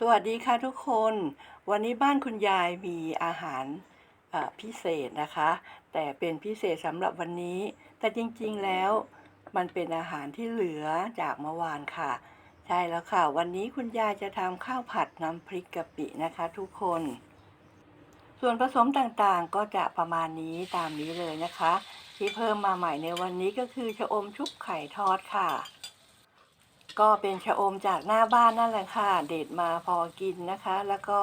สวัสดีค่ะทุกคน วันนี้บ้านคุณยายมีอาหารพิเศษนะคะ แต่เป็นพิเศษสำหรับวันนี้ แต่จริงๆแล้วมันเป็นอาหารที่เหลือจากเมื่อวานค่ะ ใช่แล้วค่ะ วันนี้คุณยายจะทำข้าวผัดน้ำพริกกะปินะคะทุกคน ส่วนผสมต่างๆก็จะประมาณนี้ตามนี้เลยนะคะ ที่เพิ่มมาใหม่ในวันนี้ก็คือชะอมชุบไข่ทอดค่ะ ก็เป็นชะอมจากหน้าบ้านนั่นแหละค่ะ เด็ดมาพอกินนะคะ แล้วก็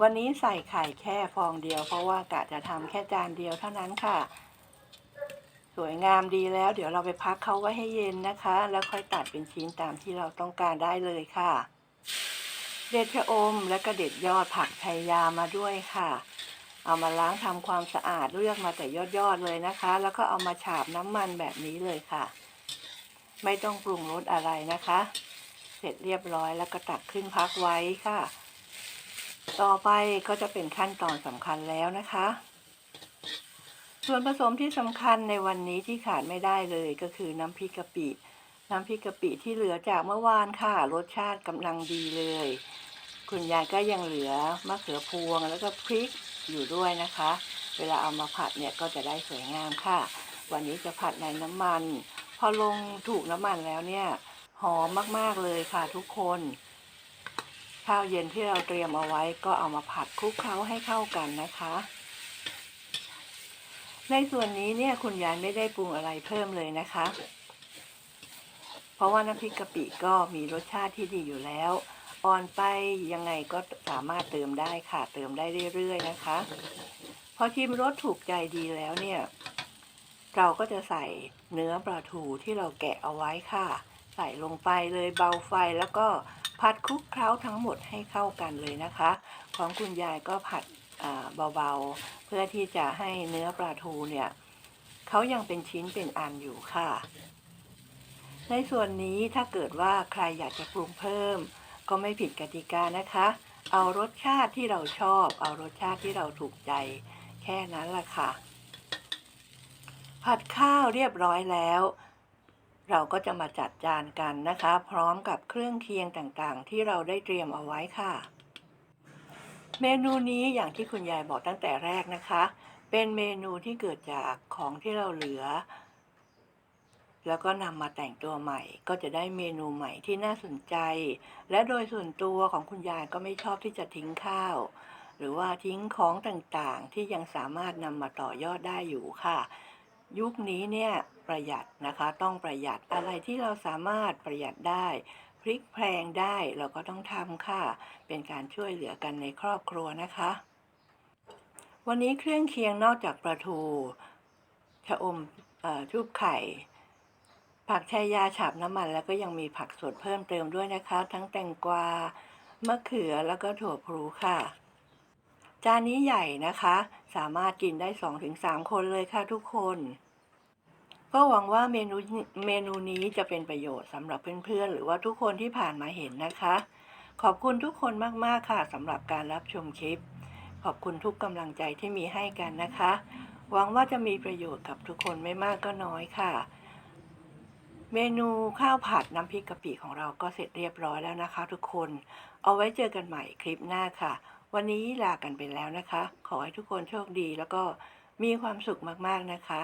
วันนี้ใส่ไข่แค่ฟองเดียว เพราะว่ากะจะทำแค่จานเดียวเท่านั้นค่ะ สวยงามดีแล้ว เดี๋ยวเราไปพักเขาไว้ให้เย็นนะคะ แล้วค่อยตัดเป็นชิ้นตามที่เราต้องการได้เลยค่ะ เด็ดชะอมแล้วก็เด็ดยอดผักไชยามาด้วยค่ะ เอามาล้างทำความสะอาดเลือกมาแต่ยอดๆเลยนะคะ แล้วก็เอามาฉาบน้ำมันแบบนี้เลยค่ะ ไม่ต้องปรุงรสอะไรนะคะ เสร็จเรียบร้อยแล้วก็ตักขึ้นพักไว้ค่ะ ต่อไปก็จะเป็นขั้นตอนสำคัญแล้วนะคะ ส่วนผสมที่สำคัญในวันนี้ที่ขาดไม่ได้เลยก็คือน้ำพริกกะปิ น้ำพริกกะปิที่เหลือจากเมื่อวานค่ะ รสชาติกำลังดีเลย คุณยายก็ยังเหลือมะเขือพวงแล้วก็พริกอยู่ด้วยนะคะ เวลาเอามาผัดเนี่ยก็จะได้สวยงามค่ะ วันนี้จะผัดในน้ำมัน พอลงถูกน้ำมันแล้วเนี่ยหอมมากๆเลยค่ะทุกคน ข้าวเย็นที่เราเตรียมเอาไว้ก็เอามาผัดคลุกเคล้าให้เข้ากันนะคะ ในส่วนนี้เนี่ยคุณยายไม่ได้ปรุงอะไรเพิ่มเลยนะคะ เพราะว่าน้ำพริกกะปิก็มีรสชาติที่ดีอยู่แล้วอ่อนไปยังไงก็สามารถเติมได้ค่ะ เติมได้เรื่อยๆนะคะ พอชิมรสถูกใจดีแล้วเนี่ย เราก็จะใส่เนื้อปลาทูที่เราแกะเอาไว้ค่ะ ใส่ลงไปเลยเบาไฟแล้วก็ผัดคลุกเคล้าทั้งหมดให้เข้ากันเลยนะคะ ของคุณยายก็ผัดเบาๆ เพื่อที่จะให้เนื้อปลาทูเนี่ยเขายังเป็นชิ้นเป็นอันอยู่ค่ะ ในส่วนนี้ถ้าเกิดว่าใครอยากจะปรุงเพิ่ม ก็ไม่ผิดกติกานะคะ เอารสชาติที่เราชอบ เอารสชาติที่เราถูกใจ แค่นั้นล่ะค่ะ ผัดข้าวเรียบร้อยแล้ว เราก็จะมาจัดจานกันนะคะ พร้อมกับเครื่องเคียงต่างๆ ที่เราได้เตรียมเอาไว้ค่ะ เมนูนี้อย่างที่คุณยายบอกตั้งแต่แรกนะคะ เป็นเมนูที่เกิดจากของที่เราเหลือ แล้วก็นำมาแต่งตัวใหม่ ก็จะได้เมนูใหม่ที่น่าสนใจ และโดยส่วนตัวของคุณยายก็ไม่ชอบที่จะทิ้งข้าว หรือว่าทิ้งของต่างๆ ที่ยังสามารถนำมาต่อยอดได้อยู่ค่ะ ยุคนี้เนี่ยประหยัดนะคะต้องประหยัดอะไรที่เราสามารถประหยัดได้พริกแพลงได้เราก็ต้องทำค่ะ เป็นการช่วยเหลือกันในครอบครัวนะคะ วันนี้เครื่องเคียงนอกจากปลาทูชะอมอ่อชุบไข่ ผักชายาฉาบน้ำมันแล้วก็ยังมีผักสดเพิ่มเติมด้วยนะคะ ทั้งแตงกวามะเขือแล้วก็ถั่วพลูค่ะ จานนี้ใหญ่นะคะ สามารถกินได้ 2-3 คนเลยค่ะทุกคน ก็หวังว่าเมนูเมนูนี้จะเป็นประโยชน์สำหรับเพื่อนๆ หรือว่าทุกคนที่ผ่านมาเห็นนะคะ ขอบคุณทุกคนมากๆค่ะสำหรับการรับชมคลิป ขอบคุณทุกกำลังใจที่มีให้กันนะคะ หวังว่าจะมีประโยชน์กับทุกคนไม่มากก็น้อยค่ะ เมนูข้าวผัดน้ำพริกกะปิของเราก็เสร็จเรียบร้อยแล้วนะคะ ทุกคน เอาไว้เจอกันใหม่คลิปหน้าค่ะ วันนี้ลากันไปแล้วนะคะ ขอให้ทุกคนโชคดีแล้วก็มีความสุขมากๆนะคะ